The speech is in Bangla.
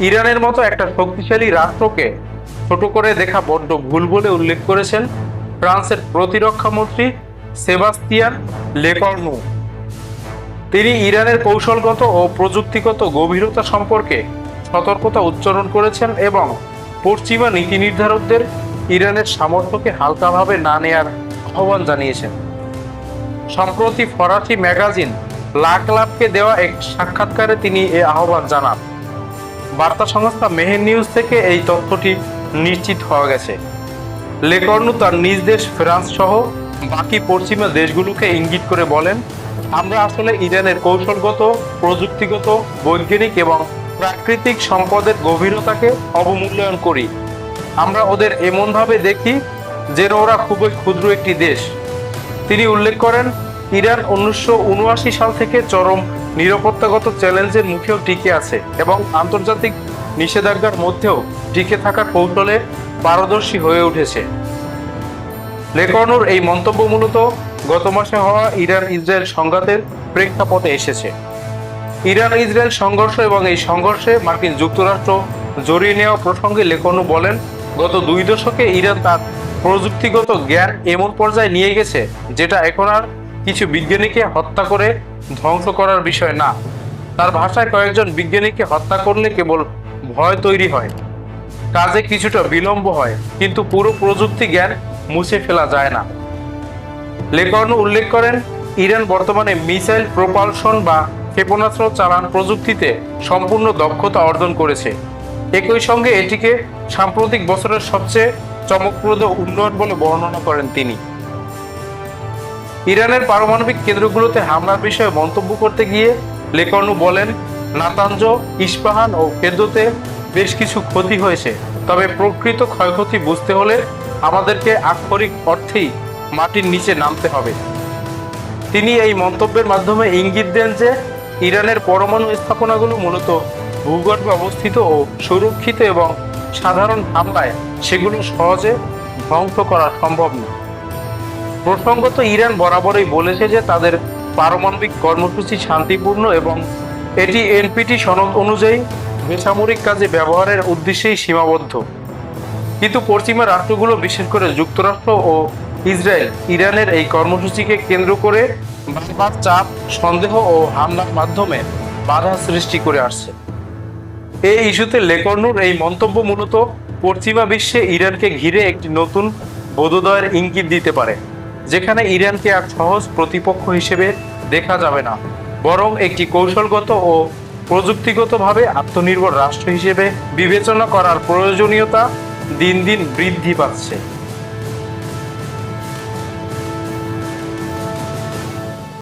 ইরানের মতো একটা শক্তিশালী রাষ্ট্রকে ছোট করে দেখা বড্ড ভুল বলে উল্লেখ করেছেন ফ্রান্সের প্রতিরক্ষা মন্ত্রী সেবাস্তিয়ান লেকর্নু। তিনি ইরানের কৌশলগত ও প্রযুক্তিগত গভীরতা সম্পর্কে সতর্কতা উচ্চারণ করেছেন এবং পশ্চিমা নীতি নির্ধারকদের ইরানের সামর্থ্যকে হালকাভাবে না নেয়ার আহ্বান জানিয়েছেন। সম্প্রতি ফরাসি ম্যাগাজিন লাখ লাভকে দেওয়া এক সাক্ষাৎকারে তিনি এ আহ্বান জানান। বার্তা সংস্থা মেহের নিউজ থেকে এই তথ্যটি নিশ্চিত হওয়া গেছে। লেকর্নু তার নিজ দেশ ফ্রান্স সহ বাকি পশ্চিমা দেশগুলোকে ইঙ্গিত করে বলেন, আমরা আসলে ইরানের কৌশলগত, প্রযুক্তিগত, বৈজ্ঞানিক এবং প্রাকৃতিক সম্পদের গভীরতাকে অবমূল্যায়ন করি। আমরা ওদের এমনভাবে দেখি যেন ওরা খুবই ক্ষুদ্র একটি দেশ। তিনি উল্লেখ করেন, ইরান উনিশশো উনআশি সাল থেকে চরম নিরাপত্তাগত চ্যালেঞ্জের মুখেও টিকে আছে এবং আন্তর্জাতিক নিষেধাজ্ঞার মধ্যেও টিকে থাকার কৌশলে পারদর্শী হয়ে উঠেছে। লেকর্নুর এই মন্তব্য মূলত গত মাসে হওয়া ইরান ইসরায়েল সংঘাতের প্রেক্ষাপটে এসেছে। ইরান ইসরায়েল সংঘর্ষ এবং এই সংঘর্ষে মার্কিন যুক্তরাষ্ট্র জড়িয়ে নেওয়া প্রসঙ্গে লেকর্নু বলেন, গত দুই দশকে ইরান তার প্রযুক্তিগত জ্ঞান এমন পর্যায়ে নিয়ে গেছে, যেটা এখন আর কিছু বিজ্ঞানীকে হত্যা করে ধ্বংস করার বিষয় না। তার ভাষায় কয়েকজন বিজ্ঞানীকে হত্যা করলে কেবল ভয় তৈরি হয়। কাজে কিছুটা বিলম্ব হয়, কিন্তু পুরো প্রযুক্তি জ্ঞান মুছে ফেলা যায় না। লেকর্নু উল্লেখ করেন, ইরান বর্তমানে মিসাইল প্রপালশন বা ক্ষেপণাস্ত্র চালান প্রযুক্তিতে সম্পূর্ণ দক্ষতা অর্জন করেছে। একই সঙ্গে এটিকে সাম্প্রতিক বছরের সবচেয়ে চমকপ্রদ উন্নয়ন বলে বর্ণনা করেন তিনি। ইরানের পারমাণবিক কেন্দ্রগুলোতে হামলার বিষয়ে মন্তব্য করতে গিয়ে লেকর্নু বলেন নাতাঞ্জ ইস্পাহান ও কেদ্রোতে বেশ কিছু ক্ষতি হয়েছে। তবে প্রকৃত ক্ষয়ক্ষতি বুঝতে হলে আমাদেরকে আক্ষরিক অর্থেই মাটির নিচে নামতে হবে। তিনি এই মন্তব্যের মাধ্যমে ইঙ্গিত দেন যে, ইরানের পরমাণু স্থাপনাগুলো মূলত ভূগর্ভে অবস্থিত ও সুরক্ষিত এবং সাধারণ হামলায় সেগুলো সহজে ধ্বংস করা সম্ভব না প্রসঙ্গত ইরান বরাবরই বলেছে যে তাদের পারমাণবিক কর্মসূচি শান্তিপূর্ণ এবং এটি এনপিটি সনদ অনুযায়ী বেসামরিক কাজে ব্যবহারের উদ্দেশ্যেই সীমাবদ্ধ। কিন্তু পশ্চিমা রাষ্ট্রগুলো, বিশেষ করে যুক্তরাষ্ট্র ও ইসরায়েল, ইরানের এই কর্মসূচিকে কেন্দ্র করে বারবার চাপ, সন্দেহ ও হামলার মাধ্যমে বাধা সৃষ্টি করে আসছে। এই ইস্যুতে লেকর্নুর এই মন্তব্য মূলত পশ্চিমা বিশ্বে ইরানকে ঘিরে একটি নতুন বোধোদয়ের ইঙ্গিত দিতে পারে। যেখানে ইরানকে আর সহজ প্রতিপক্ষ হিসেবে দেখা যাবে না, বরং একটি কৌশলগত ও প্রযুক্তিগতভাবে আত্মনির্ভর রাষ্ট্র হিসেবে বিবেচনা করার প্রয়োজনীয়তা দিন দিন বৃদ্ধি পাচ্ছে।